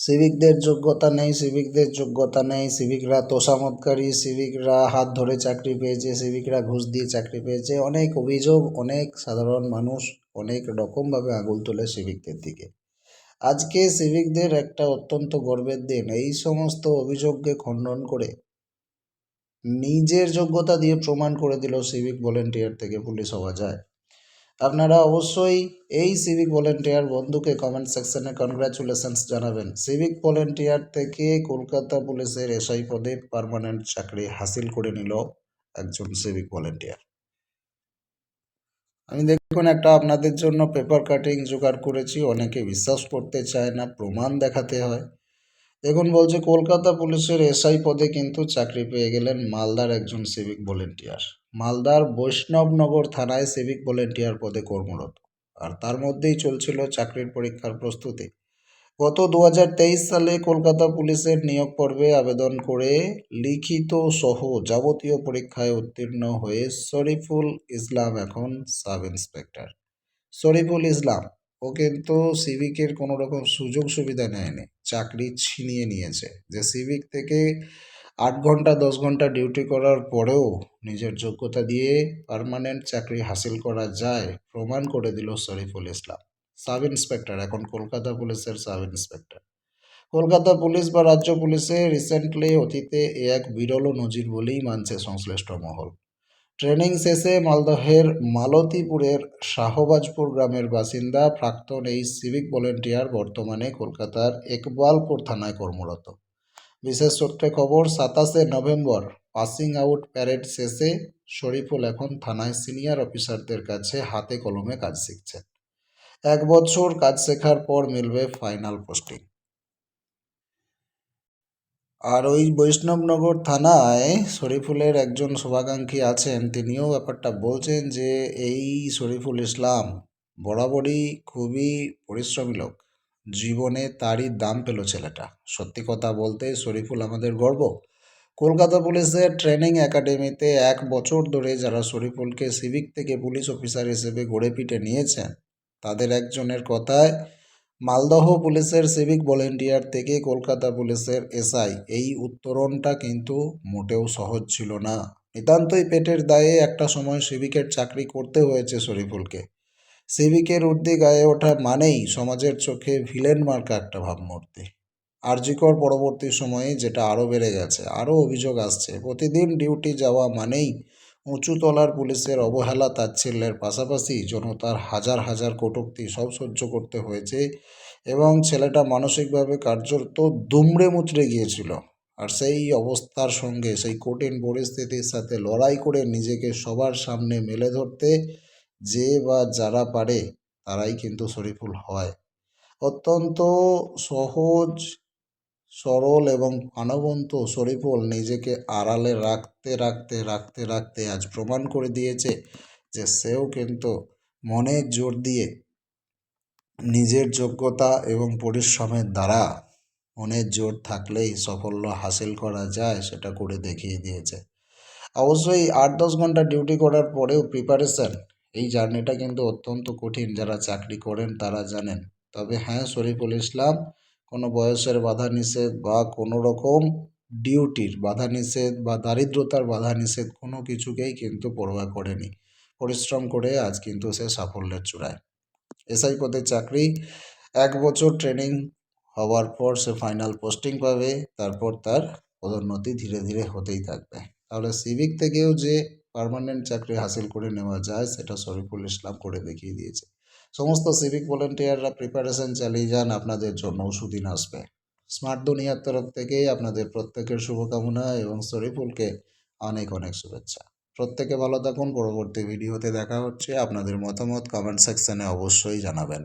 সিভিকদের যোগ্যতা নেই, সিভিকদের যোগ্যতা নেই, সিভিকরা তোষামতকারী সিভিকরা হাত ধরে চাকরি পেয়েছে, সিভিকরা ঘুষ দিয়ে চাকরি পেয়েছে। অনেক অভিযোগ, অনেক সাধারণ মানুষ অনেক রকমভাবে আঙুল তোলে সিভিকদের দিকে। আজকে সিভিকদের একটা অত্যন্ত গর্বের দিন। এই সমস্ত অভিযোগকে খণ্ডন করে নিজের যোগ্যতা দিয়ে প্রমাণ করে দিল সিভিক ভলেন্টিয়ার থেকে পুলিশ হওয়া যায়। আপনারা অবশ্যই এই সিভিক ভলেন্টিয়ার বন্ধুকে কমেন্ট সেকশনে কনগ্রাচুলেশনস জানাবেন। সিভিক ভলেন্টিয়ার থেকে কলকাতা পুলিশের এসআই পদে পার্মানেন্ট চাকরি হাসিল করে নিল একজন সিভিক ভলেন্টিয়ার আমি দেখুন একটা আপনাদের জন্য পেপার কাটিং জোগাড় করেছি, অনেকে বিশ্বাস করতে চায় না, প্রমাণ দেখাতে হয়। দেখুন বলছে, কলকাতা পুলিশের এসআই পদে কিন্তু চাকরি পেয়ে গেলেন মালদার একজন সিভিক ভলেন্টিয়ার মালদার বৈষ্ণবনগর থানায় সিভিক ভলেন্টিয়ার পদে কর্মরত। আর তার মধ্যেই চলছিল চাকরির পরীক্ষার প্রস্তুতি। গত দু হাজার তেইশ সালে কলকাতা পুলিশের নিয়োগ পর্বে আবেদন করে লিখিত সহ যাবতীয় পরীক্ষায় উত্তীর্ণ হয়ে শরীফুল ইসলাম এখন সাব ইন্সপেক্টর। শরীফুল ইসলাম, ও কিন্তু সিভিকের কোনো রকম সুযোগ সুবিধা নেয়নি, চাকরি ছিনিয়ে নিয়েছে। যে সিভিক থেকে আট ঘণ্টা, দশ ঘণ্টা ডিউটি করার পরেও নিজের যোগ্যতা দিয়ে পার্মানেন্ট চাকরি হাসিল করা যায় প্রমাণ করে দিল শরীফুল ইসলাম সাব ইন্সপেক্টর এখন কলকাতা পুলিশের সাব ইন্সপেক্টর কলকাতা পুলিশ বা রাজ্য পুলিশে রিসেন্টলি অতীতে এ এক বিরল নজির বলেই মানছে সংশ্লিষ্ট মহল। ট্রেনিং শেষে মালদহের মালতীপুরের শাহবাজপুর গ্রামের বাসিন্দা প্রাক্তন এই সিভিক ভলেন্টিয়ার বর্তমানে কলকাতার একবালপুর থানায় কর্মরত। বিশেষ সূত্রে খবর, সাতাশে নভেম্বর। পাসিং আউট প্যারেড শেষে শরীফুল এখন থানায় সিনিয়র অফিসারদের কাছে হাতে কলমে কাজ শিখছেন। এক বছর কাজ শেখার পর মিলবে ফাইনাল পোস্টিং। আর ওই বৈষ্ণবনগর থানায় শরীফুলের একজন শুভাকাঙ্ক্ষী আছেন, তিনিও ব্যাপারটা বলছেন যে, এই শরীফুল ইসলাম বরাবরই খুবই পরিশ্রমী লোক। জীবনে তারই দাম পেল ছেলেটা। সত্যি কথা বলতে শরীফুল আমাদের গর্ব। কলকাতা পুলিশের ট্রেনিং একাডেমিতে এক বছর ধরে যারা শরীফুলকে সিভিক থেকে পুলিশ অফিসার হিসেবে গড়ে পিটে নিয়েছেন, তাদের একজনের কথায়, মালদহ পুলিশের সিভিক ভলেন্টিয়ার থেকে কলকাতা পুলিশের এসআই। এই উত্তরণটা কিন্তু মোটেও সহজ ছিল না। নিতান্তই পেটের দায়ে একটা সময় সিভিকের চাকরি করতে হয়েছে শরীফুলকে। সিভিকের ঊর্ধ্বে গায়ে ওঠা মানেই সমাজের চোখে ভিলেন মার্কা একটা ভাবমূর্তি। আরজিকর পরবর্তী সময়ে যেটা আরও বেড়ে গেছে, আরও অভিযোগ আসছে, প্রতিদিন ডিউটি যাওয়া মানেই উঁচু তলার পুলিশের অবহেলা, তাচ্ছিল্যের পাশাপাশি জনতার হাজার হাজার কটূক্তি সব সহ্য করতে হয়েছে এবং ছেলেটা মানসিকভাবে কার্যত দুমড়ে মুচড়ে গিয়েছিল। আর সেই অবস্থার সঙ্গে সেই কঠিন পরিস্থিতির সাথে লড়াই করে নিজেকে সবার সামনে মেলে ধরতে যে বা যারা পারে, তারাই কিন্তু শরীফুল হয়। অত্যন্ত সহজ, সরল এবং প্রাণবন্ত শরীফুল নিজেকে আড়ালে রাখতে রাখতে রাখতে রাখতে আজ প্রমাণ করে দিয়েছে যে সেও কিন্তু মনের জোর দিয়ে নিজের যোগ্যতা এবং পরিশ্রমের দ্বারা মনের জোর থাকলেই সাফল্য হাসিল করা যায় সেটা করে দেখিয়ে দিয়েছে। অবশ্যই আট দশ ঘণ্টা ডিউটি করার পরেও প্রিপারেশান এই জার্নিটা কিন্তু অত্যন্ত কঠিন। যারা চাকরি করেন তারা জানেন। তবে হ্যাঁ শরীফুল ইসলাম কোনো বয়সের বাধা নিষেধ বা কোনো রকম ডিউটির বাধা নিষেধ বা দারিদ্রতার বাধা নিষেধ কোনো কিছুকেই কিন্তু পরোয়া করেনি। পরিশ্রম করে আজ কিন্তু সে সাফল্যের চূড়ায়। এসআই পদের চাকরি, এক বছর ট্রেনিং হওয়ার পর সে ফাইনাল পোস্টিং পাবে, তারপর তার পদোন্নতি ধীরে ধীরে হতেই থাকবে। তাহলে সিভিক থেকেও যে পার্মানেন্ট চাকরি হাসিল করে নেওয়া যায়, সেটা শরীফুল ইসলাম করে দেখিয়ে দিয়েছে। সমস্ত সিভিক ভলেন্টিয়াররা প্রিপারেশন চালিয়ে যান, আপনাদের জন্য সুদিন আসবে। স্মার্ট দুনিয়ার তরফ থেকে আপনাদের প্রত্যেকের শুভকামনা এবং শরীফুলকে অনেক অনেক শুভেচ্ছা। প্রত্যেকে ভালো থাকুন, পরবর্তী ভিডিওতে দেখা হচ্ছে। আপনাদের মতামত কমেন্ট সেকশানে অবশ্যই জানাবেন।